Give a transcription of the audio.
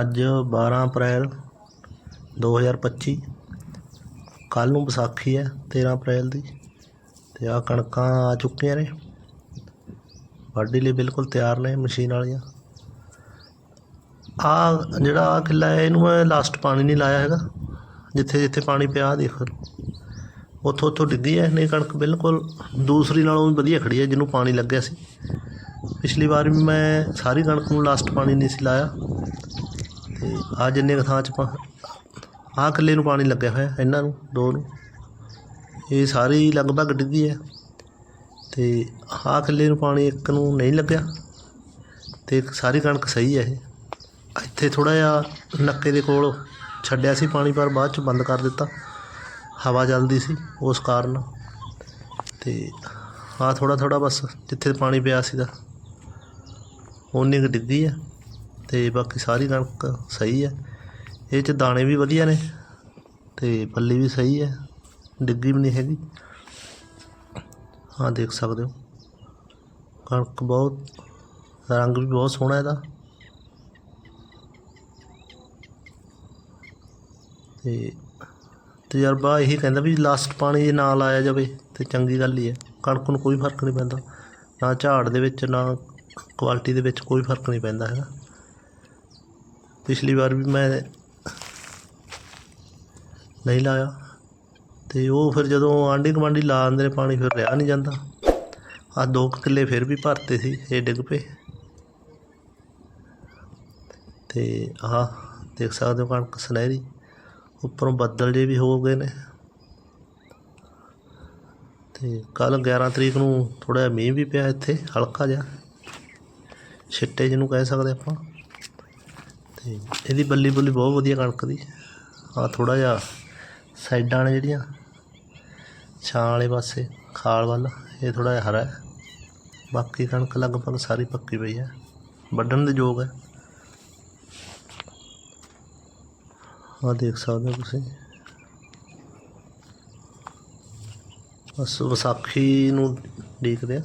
ਅੱਜ 12 ਅਪ੍ਰੈਲ 2025 ਕੱਲ ਨੂੰ ਵਿਸਾਖੀ ਹੈ 13 ਅਪ੍ਰੈਲ ਦੀ। ਤੇ ਆ ਕਣਕਾਂ ਆ ਚੁੱਕੀਆਂ ਨੇ। ਵਾਢੀ ਲਈ ਬਿਲਕੁਲ ਤਿਆਰ ਨੇ ਮਸ਼ੀਨ ਵਾਲੀਆਂ। ਆ ਜਿਹੜਾ ਆ ਕਿੱਲਾ ਹੈ, ਇਹਨੂੰ ਮੈਂ ਲਾਸਟ ਪਾਣੀ ਨਹੀਂ ਲਾਇਆ ਹੈਗਾ। ਜਿੱਥੇ ਜਿੱਥੇ ਪਾਣੀ ਪਿਆ, ਆਹ ਦੇਖ ਉੱਥੋਂ ਉੱਥੋਂ ਡਿੱਗੀ ਹੈ ਇਹਨੇ ਕਣਕ ਬਿਲਕੁਲ ਦੂਸਰੀ ਨਾਲੋਂ ਵੀ ਵਧੀਆ ਖੜੀ ਹੈ ਜਿਹਨੂੰ ਪਾਣੀ ਲੱਗਿਆ ਸੀ। ਪਿਛਲੀ ਵਾਰ ਵੀ ਮੈਂ ਸਾਰੀ ਕਣਕ ਨੂੰ ਲਾਸਟ ਪਾਣੀ ਨਹੀਂ ਸੀ ਲਾਇਆ। ਤੇ ਆ ਜਿੰਨੇ ਕੁ ਥਾਂ ਚ ਪਾ ਆਹ ਕਿੱਲੇ ਨੂੰ ਪਾਣੀ ਲੱਗਿਆ ਹੋਇਆ, ਇਹਨਾਂ ਨੂੰ, ਦੋ ਨੂੰ। ਇਹ ਸਾਰੀ ਲਗਭਗ ਡਿੱਗੀ ਹੈ ਤੇ ਆਹ ਕਿੱਲੇ ਨੂੰ ਪਾਣੀ ਇੱਕ ਨੂੰ ਨਹੀਂ ਲੱਗਿਆ। ਤੇ ਸਾਰੀ ਕਣਕ ਸਹੀ ਹੈ ਇਹ। ਇੱਥੇ ਥੋੜਾ ਜਿਹਾ ਨੱਕੇ ਦੇ ਕੋਲ ਛੱਡਿਆ ਸੀ ਪਾਣੀ, ਪਰ ਬਾਅਦ ਚ ਬੰਦ ਕਰ ਦਿੱਤਾ। ਹਵਾ ਚੱਲਦੀ ਸੀ ਉਸ ਕਾਰਨ ਤੇ ਆਹ ਥੋੜਾ ਥੋੜਾ ਬਸ ਜਿੱਥੇ ਪਾਣੀ ਪਿਆ ਸੀਗਾ ਉਨੀ ਕੁ ਡਿੱਗੀ ਹੈ ਤੇ ਬਾਕੀ ਸਾਰੀ ਕਣਕ ਸਹੀ ਹੈ ਇਹ ਚ ਦਾਣੇ ਵੀ ਵਧੀਆ ਨੇ ਤੇ ਪੱਲੀ ਵੀ ਸਹੀ ਹੈ ਡਿੱਗੀ ਵੀ ਨਹੀਂ ਹੈਗੀ। ਹਾਂ ਦੇਖ ਸਕਦੇ ਹੋ, ਕਣਕ ਬਹੁਤ, ਰੰਗ ਵੀ ਬਹੁਤ ਸੋਹਣਾ ਇਹਦਾ। ਤੇ ਤਜਰਬਾ ਇਹੀ ਕਹਿੰਦਾ ਵੀ ਲਾਸਟ ਪਾਣੀ ਜੇ ਨਾ ਲਾਇਆ ਜਾਵੇ ਤੇ ਚੰਗੀ ਗੱਲ ਹੀ ਹੈ। ਕਣਕ ਨੂੰ ਕੋਈ ਫ਼ਰਕ ਨਹੀਂ ਪੈਂਦਾ। ਨਾ ਝਾੜ ਦੇ ਵਿੱਚ, ਨਾ ਕੁਆਲਿਟੀ ਦੇ ਵਿੱਚ ਕੋਈ ਫ਼ਰਕ ਨਹੀਂ ਪੈਂਦਾ ਹੈਗਾ। ਪਿਛਲੀ ਵਾਰ ਵੀ ਮੈਂ ਨਹੀਂ ਲਾਇਆ ਤੇ ਉਹ ਫਿਰ ਜਦੋਂ ਆਂਢੀ ਗੁਆਂਢੀ ਲਾ ਦਿੰਦੇ ਨੇ, ਪਾਣੀ ਫਿਰ ਰਿਹਾ ਨਹੀਂ ਜਾਂਦਾ। ਆ ਦੋ ਕੁ ਕਿੱਲੇ ਫਿਰ ਵੀ ਭਰਤੇ ਸੀ, ਇਹ ਡਿੱਗ ਪਏ। ਤੇ ਆਹ ਦੇਖ ਸਕਦੇ ਹੋ ਕਣਕ ਸੁਨਹਿਰੀ। ਉੱਪਰੋਂ ਬੱਦਲ ਜੇ ਵੀ ਹੋ ਗਏ ਨੇ। ਤੇ ਕੱਲ 11 ਤਰੀਕ ਨੂੰ ਥੋੜਾ ਜਿਹਾ ਮੀਂਹ ਵੀ ਪਿਆ ਇੱਥੇ, ਹਲਕਾ ਜਿਹਾ। ਛਿੱਟੇ ਜਿਹਨੂੰ ਕਹਿ ਸਕਦੇ ਆਪਾਂ। ਤੇ ਇਹਦੀ ਬੱਲੀ ਬੁੱਲੀ ਬਹੁਤ ਵਧੀਆ ਕਣਕ ਦੀ। ਆ ਥੋੜਾ ਜਿਹਾ ਸਾਈਡਾਂ ਨੇ ਜਿਹੜੀਆਂ, ਛਾਂ ਵਾਲੇ ਪਾਸੇ, ਖਾਲ ਵੱਲ, ਇਹ ਥੋੜਾ ਜਿਹਾ ਹਰਾ ਹੈ। ਬਾਕੀ ਕਣਕ ਲਗਭਗ ਸਾਰੀ ਪੱਕੀ ਪਈ ਹੈ। ਵੱਢਣ ਦੇ ਯੋਗ ਹੈ। ਆ ਦੇਖ ਸਕਦੇ ਹੋ ਤੁਸੀਂ। ਬਸ ਵਿਸਾਖੀ ਨੂੰ ਦੇਖਦੇ ਆ।